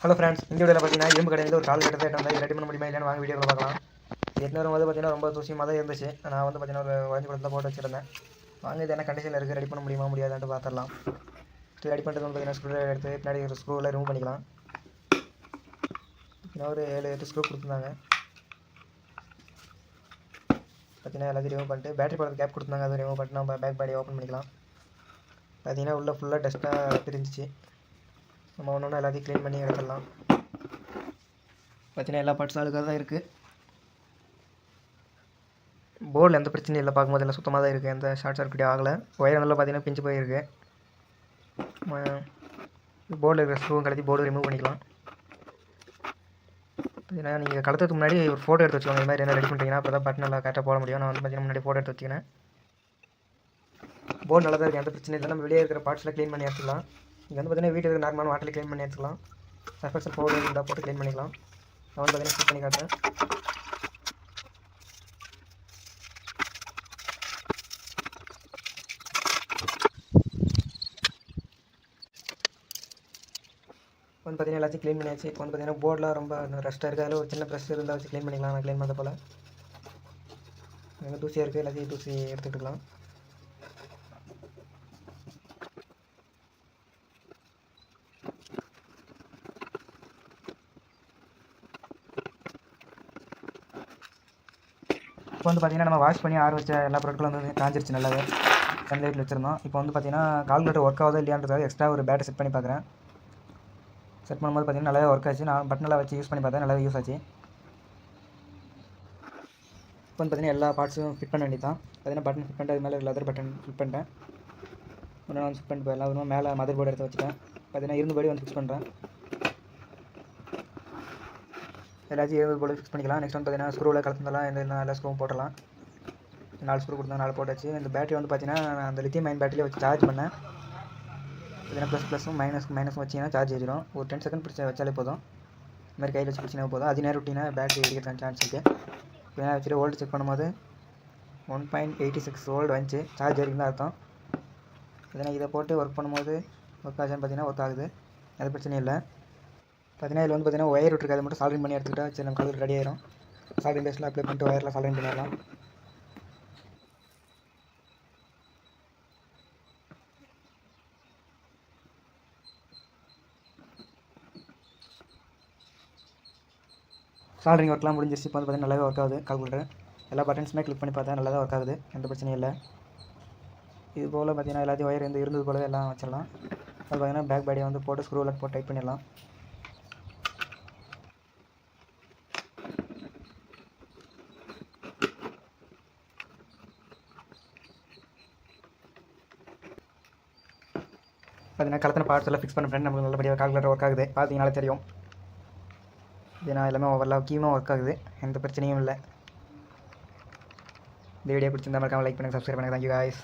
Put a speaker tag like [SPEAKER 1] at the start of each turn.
[SPEAKER 1] Hello friends இந்த வீடியோவில் பார்த்தீங்கன்னா இரும்பு கடையில் ஒரு கால் கட்டத்தை வந்து ரெடி பண்ண முடியுமா இல்லைன்னு வாங்க வீடியோவில் பார்க்கலாம். எட்டு வரும்போது பார்த்தீங்கன்னா ரொம்ப தூசியமாக தான் இருந்துச்சு. நான் வந்து பார்த்தீங்கன்னா ஒரு வரைஞ்சி கொடுத்து போட்டு வச்சிருந்தேன். வாங்க இது என்ன கண்டிஷனில் இருக்குது ரெடி பண்ண முடியுமா முடியாதான்ட்டு பார்த்துடலாம் ரெடி பண்ணுறது வந்து பார்த்தீங்கன்னா ஸ்க்ரூ எடுத்து பின்னாடி ஒரு ஸ்க்ரூவில் ரிமூவ் பண்ணிக்கலாம். பார்த்தீங்கன்னா ஒரு ஏழு எட்டு ஸ்க்ரூ கொடுத்துருந்தாங்க. பார்த்தீங்கன்னா எல்லாத்தையும் ரிமூவ் பண்ணிட்டு பேட்டரி போடுறது கேப் கொடுத்துருந்தாங்க. அதை ரிமூவ் பண்ணிட்டு நம்ம பேக் பாடி ஓப்பன் பண்ணிக்கலாம். பார்த்தீங்கன்னா உள்ளே ஃபுல்லாக டஸ்ட்டாக பிரிஞ்சிச்சு. நம்ம ஒன்று எல்லாத்தையும் க்ளீன் பண்ணி எடுத்துடலாம். பார்த்தீங்கன்னா எல்லா பார்ட்ஸும் அழுக்காக தான் இருக்குது போர்டில் எந்த பிரச்சனையும் இல்லை பார்க்கும்போது எல்லாம் சுத்தமாக தான் இருக்குது எந்த ஷார்ட் சர்க்யூட் ஆகலை. ஒயர் நல்லா பார்த்தீங்கன்னா பிஞ்சு போயிருக்கு. போர்டில் இருக்கிற ஸ்க்ரூவும் கலத்தி போர்டு ரிமூவ் பண்ணிக்கலாம். பார்த்தீங்கன்னா நீங்கள் கலத்துறதுக்கு முன்னாடி ஒரு ஃபோட்டோ எடுத்து வச்சுக்கோங்க. இந்த மாதிரி என்ன ரெடி பண்ணுறீங்கன்னா அப்போ தான் பட்டன் நல்லா கரெக்டாக போட முடியும். நான் வந்து பார்த்தீங்கன்னா முன்னாடி ஃபோட்டோ எடுத்து வச்சுக்கிறேன். போர்டு நல்லா தான் இருக்குது எந்த பிரச்சனையும் இல்லை. நம்ம வெளியே இருக்கிற பார்ட்ஸ்லாம் க்ளீன் பண்ணி எடுத்துக்கலாம். இங்கே வந்து பார்த்தீங்கன்னா வீட்டுக்கு நார்மலான வாட்டரில் க்ளீன் பண்ணி எடுத்துக்கலாம். சர்ஃபெக்சல் பவுடர் இருந்தால் போட்டு க்ளீன் பண்ணிக்கலாம். நான் வந்து பார்த்தீங்கன்னா ஃபிட் பண்ணி காட்டுறேன். வந்து பார்த்தீங்கன்னா எல்லாத்தையும் க்ளீன் பண்ணியாச்சு. இப்போ வந்து பார்த்தீங்கன்னா போர்டெலாம் ரொம்ப ரெஸ்ட்டாக இருக்குது அதில் ஒரு சின்ன ப்ரெஷ் இருந்தால் வச்சு க்ளீன் பண்ணிக்கலாம். நான் க்ளீன் பண்ண போல். தூசியாக இருக்குது எல்லாத்தையும் தூசி எடுத்துக்கிட்டுக்கலாம் இப்போ வந்து பார்த்தீங்கன்னா நம்ம வாஷ் பண்ணி ஆற வச்ச எல்லா பொருட்களும் வந்து காஞ்சிருச்சு நல்லாவே. சன்லைட்டில் வச்சுருந்தோம். இப்போ வந்து பார்த்தீங்கன்னா கால்குலேட்டர் ஒர்க் ஆகுதோ இல்லையான்றதுக்காக எக்ஸ்ட்ரா ஒரு பேட்டரி செட் பண்ணி பார்க்குறேன் செட் பண்ணும்போது பார்த்தீங்கன்னா நல்லாவே ஒர்க் ஆச்சு. நான் பட்டனெல்லாம் வச்சு யூஸ் பண்ணி பார்த்தேன். நல்லாவே யூஸ் ஆச்சு. இப்போ வந்து பார்த்தீங்கன்னா எல்லா பார்ட்ஸும் ஃபிட் பண்ண வேண்டியது தான் பார்த்தீங்கன்னா பட்டன் ஃபிட் பண்ணிட்டு அது மேலே லெதர் பட்டன் ஃபிட் பண்ணிட்டேன். ஒன்று நான் ஃபிட் பண்ணிட்டு போயிடலாம். மேலே மதர் போர்டு எடுத்து வச்சுட்டேன். பார்த்தீங்கன்னா இருந்தபடி வந்து ஃபிக்ஸ் பண்ணுறேன் எல்லாத்தையும் ஏழு போல் ஃபிக்ஸ் பண்ணிக்கலாம். நெக்ஸ்ட் வந்து பார்த்தீங்கன்னா ஸ்க்ரூவில் கலந்துலாம் எந்த எல்லா ஸ்க்ரூவும் போடலாம் நாலு ஸ்க்ரூ கொடுத்தா நாலு போட்டாச்சு. இந்த பேட்டரி வந்து பார்த்தீங்கன்னா அந்த லித்தியம் மைன் பேட்டரியில் வச்சு சார்ஜ் பண்ணேன். பார்த்தீங்கன்னா ப்ளஸ் ப்ளஸும் மைனஸ் மைனஸும் வச்சிங்கன்னா சார்ஜ் ஏறிடும். ஒரு டென் செகண்ட் பிடிச்ச வச்சாலே போதும். இந்த மாதிரி கையில் வச்சு பிடிச்சினா போதும். அது நேரம் விட்டிங்கன்னா பேட்டரி வெடிக்கிறதுக்கு சான்ஸ் இருக்குது இப்போ வச்சுட்டு ஓல்டு செக் பண்ணும்போது one point eighty six volt வந்துச்சு. சார்ஜ் ஏறிக்கும் தான் அர்த்தம். இதனால் இதை போட்டு ஒர்க் பண்ணும்போது ஒர்க் ஆச்சுன்னு பார்த்தீங்கன்னா ஒர்க் ஆகுது. அது பிரச்சனை இல்லை. பார்த்தீங்கன்னா இதில் வந்து பார்த்தீங்கன்னா ஒயர் விட்டுருக்கு அதை மட்டும் சால்ரிங் பண்ணி எடுத்துக்கிட்டா சரி நம்ம கலர் ரெடி ஆயிரும். சால்ரிங் பேஸ்ட்டில் அப்ளை பண்ணிட்டு ஒயரில் சால்ரிங் பண்ணிடலாம். சால்ரிங் ஒர்க்லாம் முடிஞ்சிருச்சு இப்போ வந்து பார்த்தீங்கன்னா நல்லாவே ஒர்க் ஆகுது கால்குலேட்டர் எல்லா பட்டன்ஸுமே கிளிக் பண்ணி பார்த்தா நல்லா தான் ஒர்க் ஆகுது எந்த பிரச்சனையும் இல்லை. இது போல் பார்த்தீங்கன்னா எல்லாத்தையும் ஒயர் இருந்து இருந்தது போலவே எல்லாம் வச்சிடலாம். அது பார்த்தீங்கன்னா பேக் பேடியை வந்து போட்டு ஸ்க்ரூவில் போட்டு டைட் பண்ணிடலாம். பார்த்தீங்கன்னா கலத்தின பார்ட்ஸ் எல்லாம் ஃபிக்ஸ் பண்ண ஃப்ரெண்ட் நமக்கு நல்லபடியாக கால்குலேட்டர் ஒர்க் ஆகுது. பார்த்தீங்கனாலே தெரியும். ஏன்னா நான் எல்லாமே ஓவரில் கீமாக ஒர்க் ஆகுது. எந்த பிரச்சனையும் இல்லை. இந்த வீடியோ பிடிச்சிருந்தா மறக்காமல் லைக் பண்ணுங்கள் சப்ஸ்கிரைப் பண்ணுங்கள் தேங்க்யூ காய்ஸ்